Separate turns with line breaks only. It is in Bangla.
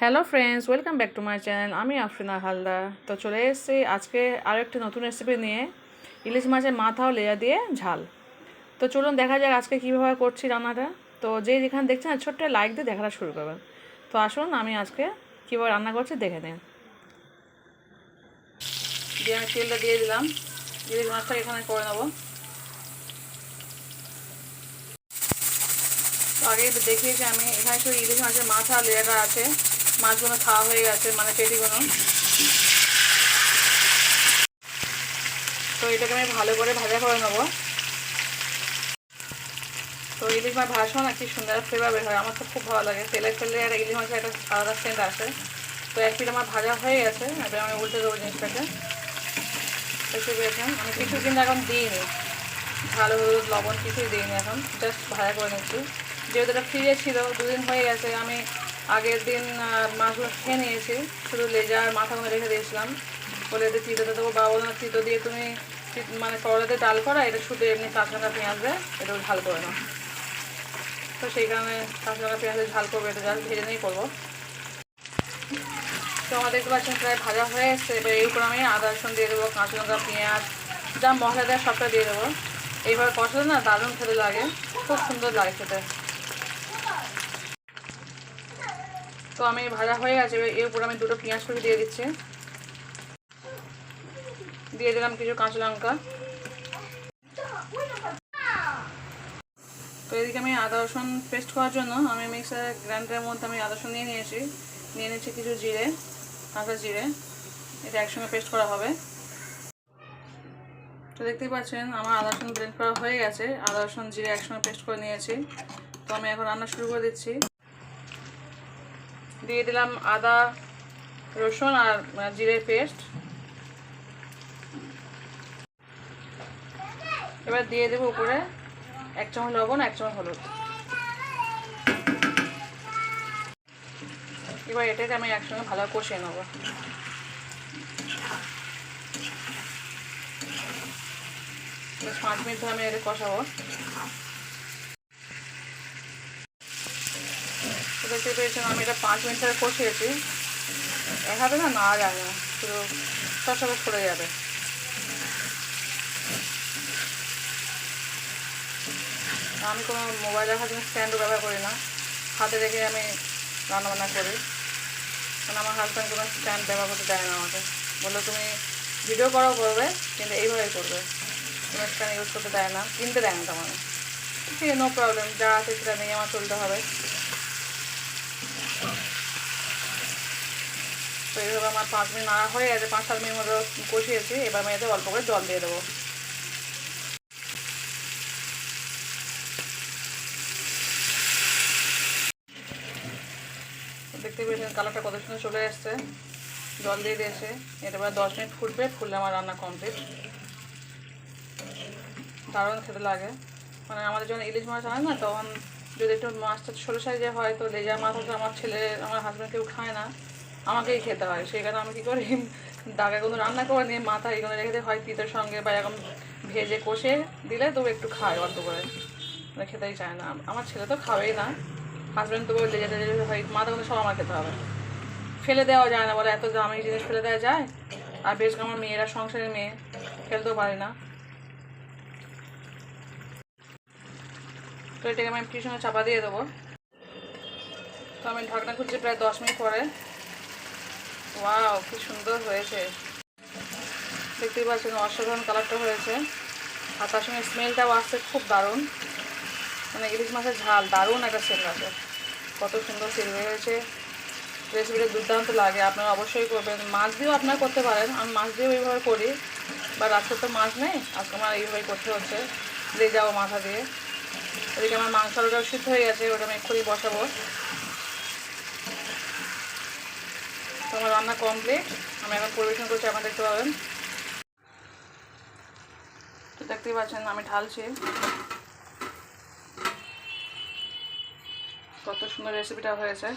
Hello friends welcome back to my channel আমি আফরিনা হালদার। তো চলে এসেছি আজকে আরও একটি নতুন রেসিপি নিয়ে। ইলিশ মাছের মাথা ও লেয়া দিয়ে ঝাল। তো চলুন দেখা যাক আজকে কীভাবে করছি রান্নাটা। তো যে যেখানে দেখছেন, ছোট্ট লাইক দিয়ে দেখাটা শুরু করবেন। তো আসুন, আমি আজকে কীভাবে রান্না করছি দেখে নিন দিয়ে আমি তেলটা দিয়ে দিলাম। ইলিশ মাছটা এখানে করে নেব। তো দেখিয়েছি আমি। এখানে শুধু ইলিশ মাছের মাথা লেয়াটা আছে। মাছগুলো খাওয়া হয়ে গেছে মানে পেটিগুলো। তো এটাকে আমি ভালো করে ভাজা করে নেব। তো ইলিশ মাছ ভাজার সময় না কি সুন্দর ফ্লেভার বের হয়, আমার তো খুব ভালো লাগে। তেলে ফেলে একটা ইলিশ মাছের একটা আলাদা সেন্ট আসে। তো এক পিঠ আমার ভাজা হয়ে গেছে, এবার আমি উল্টে দেবো জিনিসটাকে। পেয়েছেন আমি কিছু কিন্তু এখন দিইনি। ভালো হলুদ, লবণ কিছুই দিইনি এখন জাস্ট ভাজা করে নিচ্ছি। যেহেতু এটা ফ্রিজে ছিল, দুদিন হয়ে গেছে, আমি আগের দিন মাছগুলো খেয়ে নিয়েছি। শুধু লেজা আর মাথাগুলো রেখে দিয়েছিলাম। বলে এতে তিতোতে দেবো, বাবা বলল, না তিতো দিয়ে তুমি মানে করলাতে ডাল করা, এটা শুধু এমনি কাঁচা পেঁয়াজ দেয়, এটা ঝাল করে নাও তো সেই কারণে কাঁচা লঙ্কা পেঁয়াজ ঝাল করব, এটা জাস্ট ভেজে নিয়েই করব। তো আমার দেখতে পাচ্ছেন, প্রায় ভাজা হয়ে এসছে। এবার এই উপর আমি আদা রসুন দিয়ে দেবো কাঁচা লঙ্কা পেঁয়াজ, যা মশলা দেয় সবটা দিয়ে দেবো। এইবার কষালে না দারুণ খেতে লাগে, খুব সুন্দর লাগে খেতে। তো আমি ভাজা হয়ে গেছে এর উপর আমি দুটো পেঁয়াজ কুচি দিয়ে দিচ্ছি। দিয়ে দিলাম কিছু কাঁচা লঙ্কা। তো এদিকে আমি আদা রসুন পেস্ট করার জন্য আমি মিক্সার গ্রাইন্ডারের মধ্যে আমি আদা রসুন নিয়ে নিয়েছি। নিয়ে নিচ্ছি কিছু জিরে, কাঁচা জিরে। এটা একসঙ্গে পেস্ট করা হবে। তো দেখতেই পাচ্ছেন, আমার আদা রসুন ব্লেন্ড করা হয়ে গেছে। আদা রসুন, জিরে একসঙ্গে পেস্ট করে নিয়েছি। তো আমি এখন রান্না শুরু করে দিচ্ছি। দিয়ে দিলাম আদা রসুন আর আহ, জিরে পেস্ট। এবার দিয়ে দেবো উপরে এক চামচ লবণ এক চামচ হলুদ। এবার এটাকে আমি একসঙ্গে ভালো কষিয়ে নেব। পাঁচ মিনিট ধরে আমি এটা কষাবো। তো দেখতে পেয়েছেন আমি এটা পাঁচ মিনিট ধরে কষিয়েছি। হাতে না না যায় না সব সব সরে যাবে। আমি কোনো মোবাইল রাখার জন্য স্ট্যান্ডও ব্যবহার করি না। হাতে রেখে আমি রান্নাবান্না করি। কারণ আমার হাজব্যান্ড কোনো স্ট্যান্ড ব্যবহার করতে দেয় না আমাকে। বলল, তুমি ভিডিও করাও করবে, কিন্তু এইভাবেই করবে। কোনো স্ট্যান্ড ইউজ করতে দেয় না, কিনতে দেয় না তেমন ঠিক আছে নো প্রবলেম যা আছে সেটা নিয়ে আমার চলতে হবে। তো এইভাবে আমার পাঁচ মিনিট নাড়া হয়ে গেছে, পাঁচ সাত মিনিট মতো কষিয়েছি, এবার আমি এতে অল্প করে জল দিয়ে দেবো। দেখতে পেয়েছেন কালারটা কত সুন্দর চলে এসছে। জল দিয়ে দিয়েছে, এটা দশ মিনিট ফুটবে ফুললে আমার রান্না কমপ্লিট দারুণ খেতে লাগে। মানে আমাদের যখন ইলিশ মাছ হয় না, তখন যদি একটু মাছটা ছোটো সাইজে হয়, তো লেজা মাছ হচ্ছে আমার ছেলে, আমার হাজব্যান্ড কেউ খায় না। আমাকেই খেতে হয়। সেই কারণে আমি কী করি? দাগাগুলো রান্না করে নিয়ে মাথা এগুলো রেখে দিই হয় তিতের সঙ্গে বা এরকম ভেজে কষে দিলে তবু একটু খায় অল্প করে। মানে খেতেই চায় না। আমার ছেলে তো খাবেই না। হাজব্যান্ড তো লেজে টেজে হয় মাথাগুলো সব আমার খেতে হবে। ফেলে দেওয়া যায় না, বলে এত দামি জিনিস ফেলে দেওয়া যায়? আর বেশ আমার মেয়েরা সংসারের মেয়ে ফেলতেও পারে না। তো এটাকে আমি একটু সঙ্গে চাপা দিয়ে দেবো। তো আমি ঢাকনা খুঁজছি প্রায় দশ মিনিট পরে। ওয়াও কি সুন্দর হয়েছে। দেখতেই পাচ্ছেন, অসাধারণ কালারটা হয়েছে। আর তার সঙ্গে স্মেলটাও আসছে, খুব দারুণ। মানে ইলিশ মাছের ঝাল, দারুণ একটা সেল আছে কত সুন্দর সেল হয়েছে। রেসিপিটা দুর্দান্ত লাগে। আপনারা অবশ্যই করবেন। মাছ দিয়েও আপনারা করতে পারেন। আমি মাছ দিয়েও এইভাবে করি। বা আজকে তো মাছ নেই, আজকে আমার এইভাবেই করতে হচ্ছে। দিয়ে যাব মাথা দিয়ে। এদিকে আমার মাংস আলুটাও সিদ্ধ হয়ে গেছে, ওটা আমি এক্ষুনি বসাবো তো আমার রান্না কমপ্লিট আমি এখন পরিবেশন করছি আপনারা দেখতে পাবেন তো দেখতেই পাচ্ছেন, আমি ঢালছি। কত সুন্দর রেসিপিটা হয়েছে।